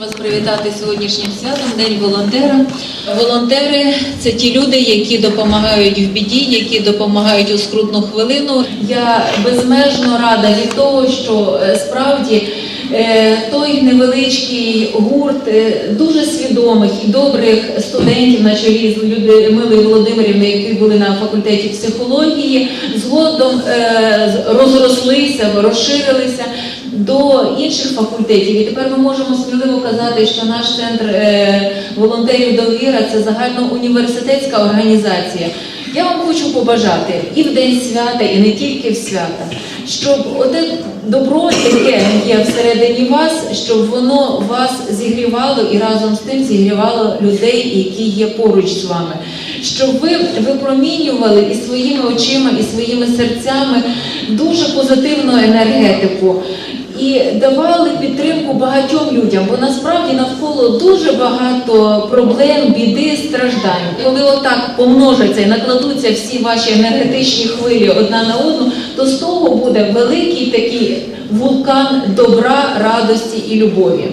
Вас привітати сьогоднішнім святом, День волонтера. Волонтери це ті люди, які допомагають в біді, які допомагають у скрутну хвилину. Я безмежно рада від того, що е, справді е, той невеличкий гурт е, дуже свідомих і добрих студентів на чолі з Людмилою Володимирівною, які були на факультеті психології, згодом розрослися, розширилися до інших факультетів. І тепер ми можемо сміливо казати, що наш центр е, волонтерів довіра це загальноуніверситетська організація. Я вам хочу побажати і в день свята, і не тільки в свята, щоб оте добро, яке є всередині вас, щоб воно вас зігрівало і разом з тим зігрівало людей, які є поруч з вами. Щоб ви випромінювали і своїми очима, і своїми серцями дуже позитивну енергетику і давали підтримку багатьом людям, бо насправді навколо дуже багато проблем, біди, страждань. Коли отак помножаться і накладуться всі ваші енергетичні хвилі одна на одну, то з того буде великий такий вулкан добра, радості і любові.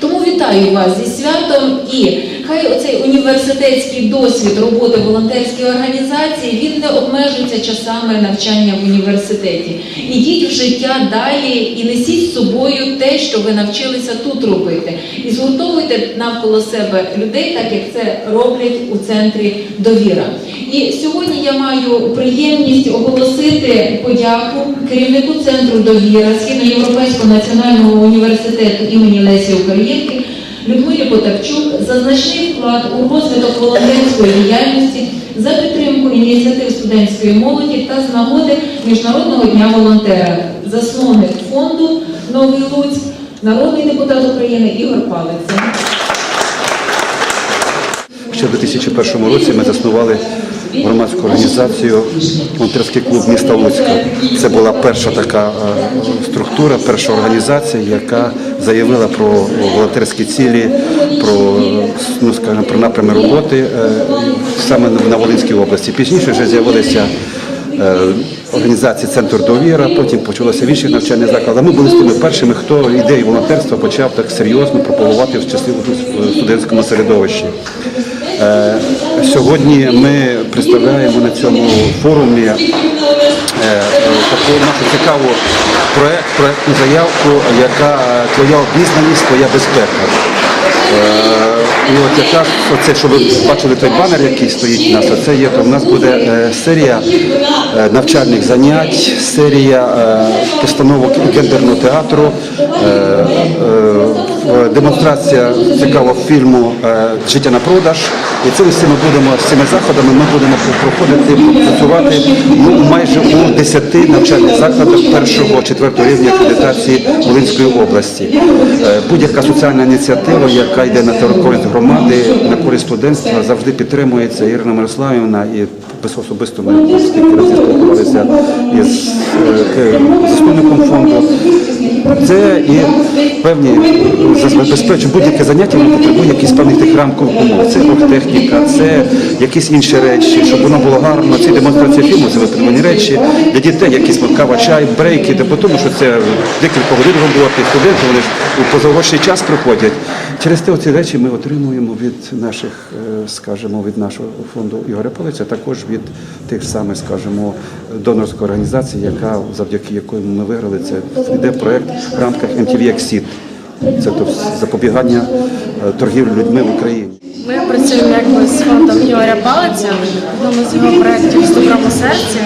Тому вітаю вас зі святом і хай оцей університетський досвід роботи волонтерської організації він не обмежується часами навчання в університеті. Ідіть в життя далі і несіть з собою те, що ви навчилися тут робити. І згуртовуйте навколо себе людей, так як це роблять у центрі довіра. І сьогодні я маю приємність оголосити подяку керівнику центру довіра Східноєвропейського національного університету імені Лесі Українки Людмилі Потапчук за значний вклад у розвиток волонтерської діяльності, за підтримку ініціатив студентської молоді та з нагоди Міжнародного дня волонтера, засновник фонду Новий Луцьк, народний депутат України Ігор Палиця. Ще в 2001 році ми заснували громадську організацію волонтерський клуб міста Луцька. Це була перша така е, структура, перша організація, яка заявила про волонтерські цілі, про ну скажімо, про напрями роботи е, саме на Волинській області. Пізніше вже з'явилися. е, Організації Центр довіра, потім почалося в інших навчальних закладах. Ми були з тими першими, хто ідею волонтерства почав так серйозно пропагувати в часи в студентському середовищі. Е, Сьогодні ми представляємо на цьому форумі е, таку нашу цікаву проект, проектну заявку, яка твоя обізнаність, твоя безпека. Е, І от якраз оце, що ви бачили той банер, який стоїть у нас, оце є, то в нас буде серія навчальних занять, серія постановок гендерного театру, демонстрація цікавого фільму е, Життя на продаж. І цими всіми будемо цими заходами ми будемо проходити, працювати ну, майже у 10 навчальних закладах першого четвертого рівня акредитації Волинської області. Е, Будь-яка соціальна ініціатива, яка йде на користь громади, на користь студентства, завжди підтримується Ірина Мирославівна і особисто ми скільки разів спілкувалися із е, засновником фонду. Це і певні забезпечує будь-яке заняття, воно потребує якісь певних тих рамкових умов. Це оргтехніка, це якісь інші речі, щоб воно було гарно. Ці демонстрації фільму, це випадкові речі для дітей, якісь кава, чай, брейки, де по тому що це декілька годин роботи. Студенти вони ж у позаурочний час приходять. Через те ці речі ми отримуємо від наших, е, скажімо, від нашого фонду Ігоря Палиця, також від тих самих, скажімо, донорської організації, яка завдяки якої ми виграли це йде проект в рамках MTV Exit. Це запобігання е, торгівлі людьми в Україні. Ми працюємо якби з фондом Ігоря Палиця, одному з його проєктів з добром у серці.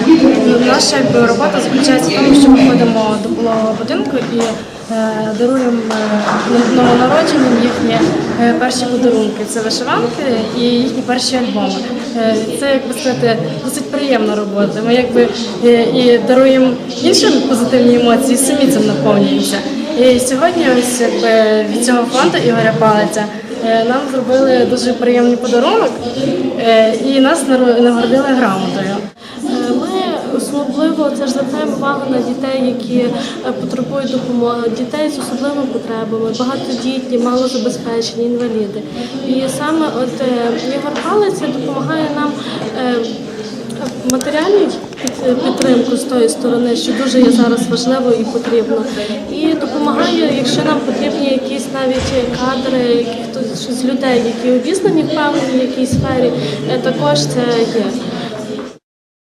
Наша якби, робота заключається в тому, що ми ходимо до пологового будинку і е, даруємо е, новонародженим їхні е, перші подарунки. Це вишиванки і їхні перші альбоми. Е, це, як би сказати, досить приємна робота. Ми якби е, і даруємо інші позитивні емоції, самі цим наповнюємося. І сьогодні ось від цього фонду Ігоря Палиця е, нам зробили дуже приємний подарунок е, і нас нагородили грамотою. Е, особливо це ж звертаємо увагу на дітей, які потребують допомоги, дітей з особливими потребами, багатодітні, малозабезпечені, інваліди. І саме от Ігор Палиця допомагає нам. Матеріальну під- підтримку з тої сторони, що дуже є зараз важливо і потрібно, і допомагає якщо нам потрібні якісь навіть кадри, хтось з людей, які обізнані в певній якійсь сфері, е, також це є.